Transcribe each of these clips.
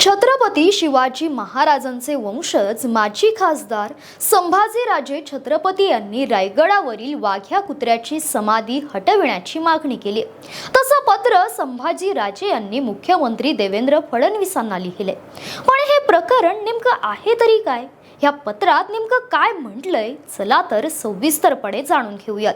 छत्रपती शिवाजी महाराजांचे वंशज माजी खासदार संभाजीराजे छत्रपती यांनी रायगडावरील वाघ्या कुत्र्याची समाधी हटविण्याची मागणी केली. तसं पत्र संभाजीराजे यांनी मुख्यमंत्री देवेंद्र फडणवीसांना लिहिले. पण हे प्रकरण नेमकं आहे तरी काय? या पत्रात नेमकं काय म्हटलंय? चला तर सविस्तरपणे जाणून घेऊयात.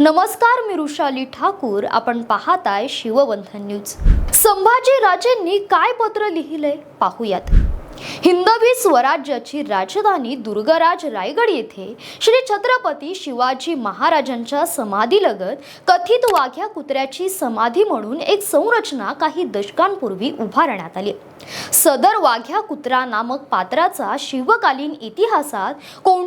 नमस्कार मी रुशाली ठाकूर. आपण पाहताय शिवबंधन न्यूज. संभाजी राजेंनी काय पत्र लिहिलंय? पाहूयात. हिंदवी स्वराज्याची राजधानी दुर्गराज रायगड येथे श्री छत्रपती शिवाजी महाराजांच्या समाधीलगत कथित वाघ्या कुत्र्याची समाधी म्हणून एक संरचना काही दशकांपूर्वी उभारण्यात आली. सदर वाघ्या कुत्रा नामक पात्राचा शिवकालीन इतिहासात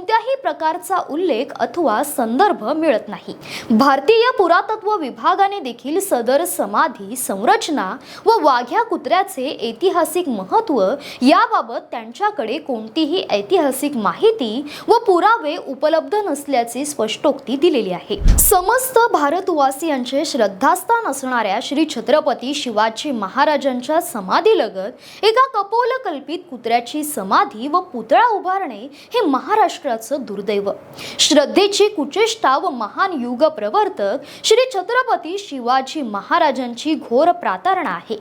कोणत्याही प्रकारचा उल्लेख अथवा संदर्भ मिळत नाही. भारतीय पुरातत्व विभागाने देखील सदर समाधी संरचना व वाघ्या कुत्र्याचे ऐतिहासिक महत्त्व याबाबत त्यांच्याकडे कोणतीही ऐतिहासिक माहिती व पुरावे उपलब्ध नसल्याची स्पष्टोक्ती दिलेली आहे. समस्त भारतवासियांचे श्रद्धास्थान असणाऱ्या श्री छत्रपती शिवाजी महाराजांच्या समाधीलगत एका कपोलकल्पित कुत्र्याची समाधी व पुतळा उभारणे हे महाराष्ट्राचं दुर्दैव. श्रद्धेची कुचेष्टा व महान युग प्रवर्तक श्री छत्रपती शिवाजी महाराजांची घोर प्रातारणा आहे.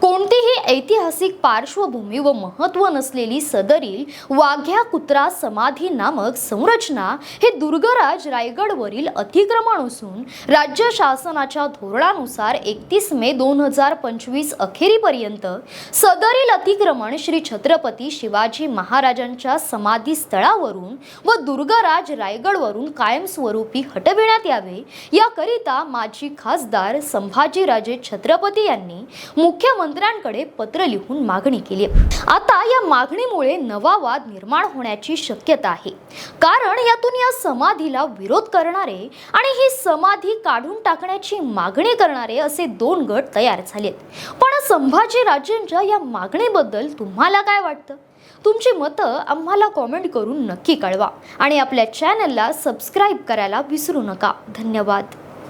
कोणतीही ऐतिहासिक पार्श्वभूमी व महत्त्व नसलेली सदरील वाघ्या कुत्रा समाधी नामक संरचना हे दुर्गराज रायगडवरील अतिक्रमण असून राज्य शासनाच्या धोरणानुसार एकतीस मे दोन हजार पंचवीस अखेरीपर्यंत सदरील अतिक्रमण श्री छत्रपती शिवाजी महाराजांच्या समाधी स्थळावरून व दुर्गाराज रायगडवरून कायमस्वरूपी हटविण्यात यावे. याकरिता माजी खासदार संभाजीराजे छत्रपती यांनी मुख्यमंत्र्यांकडे पत्र लिहून मागणी केली. आता या मागणीमुळे नवा वाद निर्माण होण्याची शक्यता आहे. कारण यातून या समाधीला विरोध करणारे आणि ही समाधी काढून टाकण्याची मागणी करणारे असे दोन गट तयार झालेत. पण संभाजीराजेंच्या या मागणीबद्दल तुम्हाला काय वाटतं? तुमची मतं आम्हाला कॉमेंट करून नक्की कळवा आणि आपल्या चॅनलला सबस्क्राईब करायला विसरू नका. धन्यवाद.